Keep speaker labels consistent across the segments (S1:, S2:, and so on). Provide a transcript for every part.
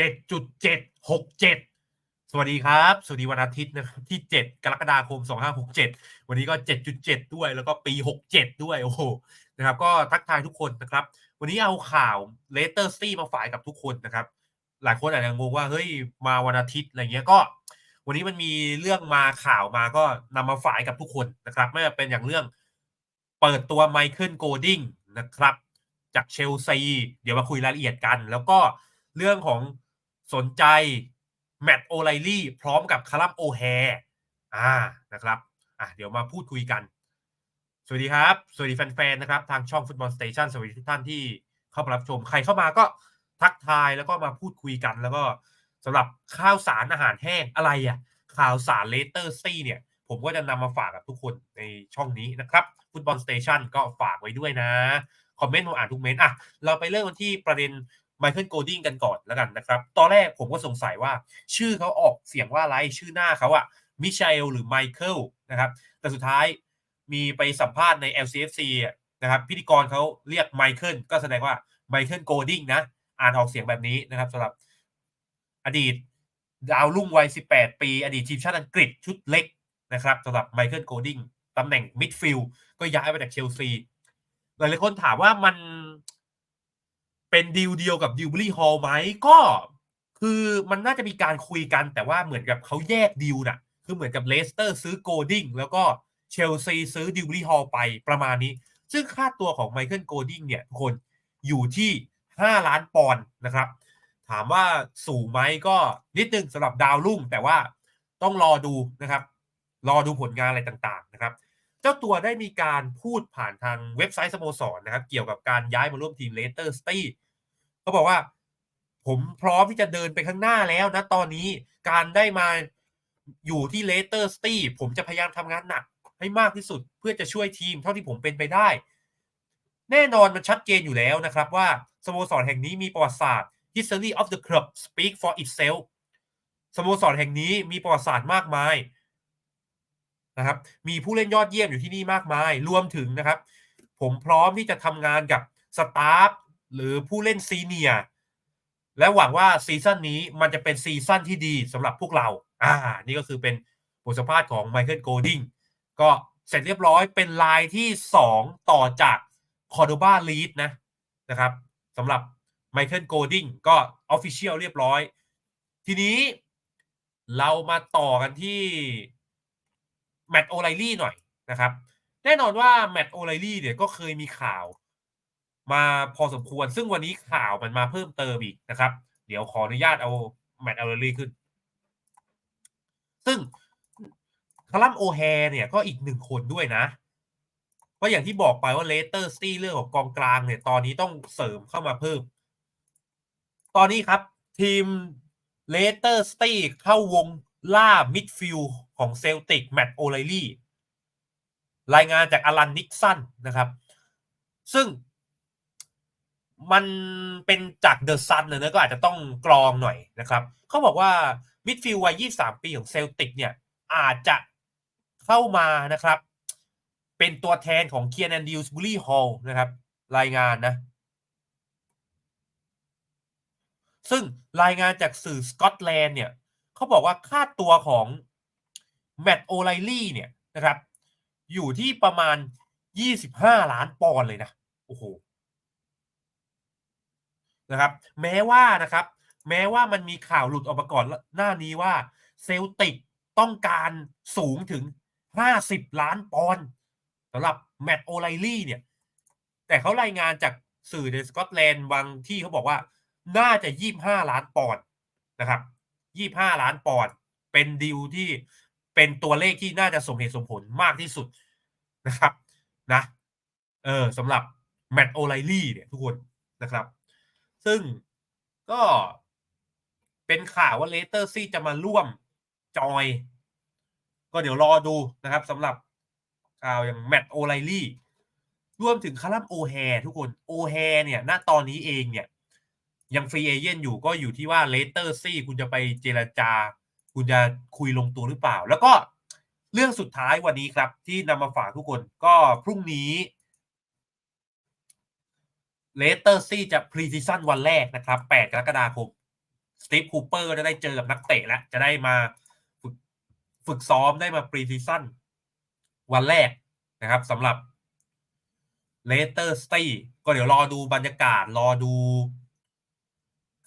S1: 7.767 สวัสดีครับ สวัสดีวันอาทิตย์นะครับที่ 7 กรกฎาคม 2567 วันนี้ก็ 7.7 ด้วยแล้วก็ปี 67 ด้วย โอ้โหนะครับ ก็ทักทายทุกคนนะครับ วันนี้เอาข่าวเลเตอร์ซี่มาฝ่ายกับทุกคนนะครับ หลายคนอาจจะงงว่าเฮ้ยมาวันอาทิตย์อะไรเงี้ยก็ วันนี้มันมีเรื่องมาข่าวมาก็นำมาฝ่ายกับทุกคนนะครับ ไม่ว่าเป็นอย่างเรื่องเปิดตัวไมเคิลโกดิงนะครับ จากเชลซีเดี๋ยวมาคุยรายละเอียดกัน แล้วก็เรื่องของ สนใจแมตต์โอไลลี่พร้อมกับคารัมโอแฮอ่านะครับอะเดี๋ยวมาพูดคุยกัน สวัสดีครับ สวัสดีแฟนๆนะครับ ทางช่องฟุตบอลสเตชันสวัสดีทุกท่านที่เข้ามารับชม ใครเข้ามาก็ทักทายแล้วก็มาพูดคุยกัน แล้วก็สำหรับข้าวสารอาหารแห้งอะไรอะข่าวสารเลเตอร์ซี่เนี่ย ผมก็จะนำมาฝากกับทุกคนในช่องนี้นะครับฟุตบอลสเตชันก็ฝากไว้ด้วยนะ คอมเมนต์ผมอ่านทุกเมนต์อะเราไปเริ่มกันที่ประเด็น ไมเคิลโกดิงกันก่อนแล้วกันนะครับ ตอนแรกผมก็สงสัยว่า ชื่อเขาออกเสียงว่าอะไรชื่อหน้าเขาอะมิเชลหรือไมเคิลนะครับแต่สุดท้ายมีไปสัมภาษณ์ใน LCFC อะนะครับพิธีกรเขาเรียกไมเคิลก็แสดงว่าไมเคิลโกดิงนะอ่านออกเสียงแบบนี้นะครับสำหรับอดีตดาวรุ่งวัย 18 ปี อดีตทีมชาติอังกฤษชุดเล็กนะครับสำหรับไมเคิลโกดิงตำแหน่งมิดฟิลด์ก็ย้ายมาจากเชลซีหลายๆคนถามว่ามัน เป็นดีลเดียวกับดิวบรี่ฮอลไหมก็คือมันน่าจะมีการคุยกันแต่ว่าเหมือนกับเขาแยกดีลน่ะ คือเหมือนกับเลสเตอร์ซื้อโกดิงแล้วก็เชลซีซื้อดิวบรี่ฮอลไปประมาณนี้ ซึ่งค่าตัวของไมเคิลโกดิงเนี่ยทุกคนอยู่ที่ 5 ล้านปอนด์นะครับ ถามว่าสูงไหมก็นิดนึงสำหรับดาวรุ่งแต่ว่าต้องรอดูนะครับ รอดูผลงานอะไรต่างๆนะครับ เจ้าตัวได้มีการพูดผ่านทางเว็บไซต์สโมสรนะครับ เกี่ยวกับการย้ายมาร่วมทีมเลสเตอร์สตี้เขาบอกว่า ผมพร้อมที่จะเดินไปข้างหน้าแล้วนะตอนนี้การได้มาอยู่ที่เลสเตอร์สตี้ผมจะพยายามทำงานหนักให้มากที่สุดเพื่อจะช่วยทีมเท่าที่ผมเป็นไปได้ แน่นอนมันชัดเจนอยู่แล้วนะครับว่าสโมสรแห่งนี้มีประวัติศาสตร์ history of the club speak for itself สโมสรแห่งนี้มีประวัติศาสตร์มากมาย นะครับ มีผู้เล่นยอดเยี่ยมอยู่ที่นี่มากมาย รวมถึงนะครับ ผมพร้อมที่จะทำงานกับสตาฟหรือผู้เล่นซีเนียร์และหวังว่าซีซั่นนี้มันจะเป็นซีซั่นที่ดีสำหรับพวกเรา อ่า นี่ก็คือเป็นบทสัมภาษณ์ของไมเคิลโกดิงก็เสร็จเรียบร้อยเป็นลายที่ 2 ต่อจากคอร์โดบาลีดนะนะครับสำหรับไมเคิลโกดิงก็ออฟฟิเชียลเรียบร้อย ทีนี้เรามาต่อกันที่ แมตต์โอไลลี่หน่อยนะครับ แน่นอนว่าแมตต์โอไลลี่เนี่ยก็เคยมีข่าวมาพอสมควร ซึ่งวันนี้ข่าวมันมาเพิ่มเติมอีกนะครับ เดี๋ยวขออนุญาตเอาแมตต์โอไลลี่ขึ้น ซึ่งคารัมโอแฮเนี่ยก็อีกหนึ่งคนด้วยนะก็อย่างที่บอกไปว่าเลสเตอร์สตีเรื่องของกองกลางเนี่ย ตอนนี้ต้องเสริมเข้ามาเพิ่ม ตอนนี้ครับ ทีมเลสเตอร์สตีเข้าวง ล่ามิดฟิลของเซลติกแมตต์โอไลลี่รายงานจากอลันนิกสันนะครับ ซึ่งมันเป็นจากเดอะซันเนะก็อาจจะต้องกรองหน่อยนะครับเขาบอกว่ามิดฟิลวัย 23 ปีของเซลติกเนี่ยอาจจะเข้ามานะครับ เป็นตัวแทนของเคียนแอนดิวส์บุรีฮอลนะครับ รายงานนะ ซึ่งรายงานจากสื่อสกอตแลนด์เนี่ย เขาบอกว่าค่าตัวของแมตต์โอไลลี่เนี่ยนะครับ อยู่ที่ประมาณ 25 ล้านปอนด์เลยนะ โอ้โหนะครับ แม้ว่านะครับ แม้ว่ามันมีข่าวหลุดออกมาก่อนหน้านี้ว่าเซลติกต้องการสูงถึง 50 ล้านปอนด์สำหรับแมตต์โอไลลี่เนี่ย แต่เขารายงานจากสื่อในสกอตแลนด์บางที่เขาบอกว่า น่าจะ 25 ล้านปอนด์นะครับ 25 ล้านปอนด์เป็นดีลที่เป็นตัวเลขที่น่าจะสมเหตุสมผลมากที่สุดนะครับนะเออสำหรับแมตต์โอไลลี่เนี่ยทุกคนนะครับ ซึ่งก็เป็นข่าวว่าเลเตอร์ซี่จะมาร่วมจอย ก็เดี๋ยวรอดูนะครับสำหรับข่าวอย่างแมตต์โอไลลี่รวมถึงคารัมโอแฮทุกคนโอแฮเนี่ย ณตอนนี้เองเนี่ย ยังฟรีเอเย่นอยู่ก็อยู่ที่ว่าเลเตอร์ซี่คุณจะไปเจรจา คุณจะคุยลงตัวหรือเปล่า แล้วก็เรื่องสุดท้ายวันนี้ครับ ที่นำมาฝากทุกคนก็พรุ่งนี้เลเตอร์ซี่จะพรีซีซั่นวันแรกนะครับ 8 กรกฎาคม สตีฟคูเปอร์จะได้เจอกับนักเตะแล้ว จะได้มาฝึกฝึกซ้อมได้มาปรีซีซั่นวันแรกนะครับสำหรับเลสเตอร์สตีก็เดี๋ยวรอดูบรรยากาศ รอดู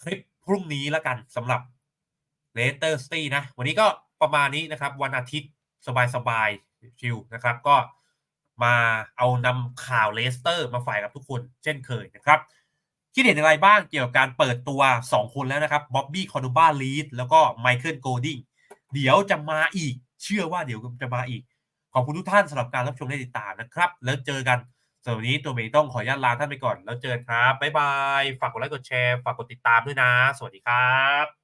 S1: คลิปพรุ่งนี้แล้วกันสำหรับเลสเตอร์สตีนะ วันนี้ก็ประมาณนี้นะครับ วันอาทิตย์สบายๆชิลนะครับ ก็มาเอานำข่าวเลสเตอร์มาฝ่ายกับทุกคนเช่นเคยนะครับ คิดเห็นอะไรบ้างเกี่ยวกับการเปิดตัว 2 คนแล้วนะครับบ๊อบบี้คอร์โดบาลีดแล้วก็ไมเคิลโกลดิงเดี๋ยวจะมาอีก เชื่อว่าเดี๋ยวจะมาอีก ขอบคุณทุกท่านสำหรับการรับชมและติดตามนะครับ แล้วเจอกัน สำหรับวันนี้ตัวเมย์ต้องขออนุญาตลาท่านไปก่อน แล้วเจอกันครับ บ๊ายบาย ฝากกดไลค์ กดแชร์ ฝากกดติดตามด้วยนะ สวัสดีครับ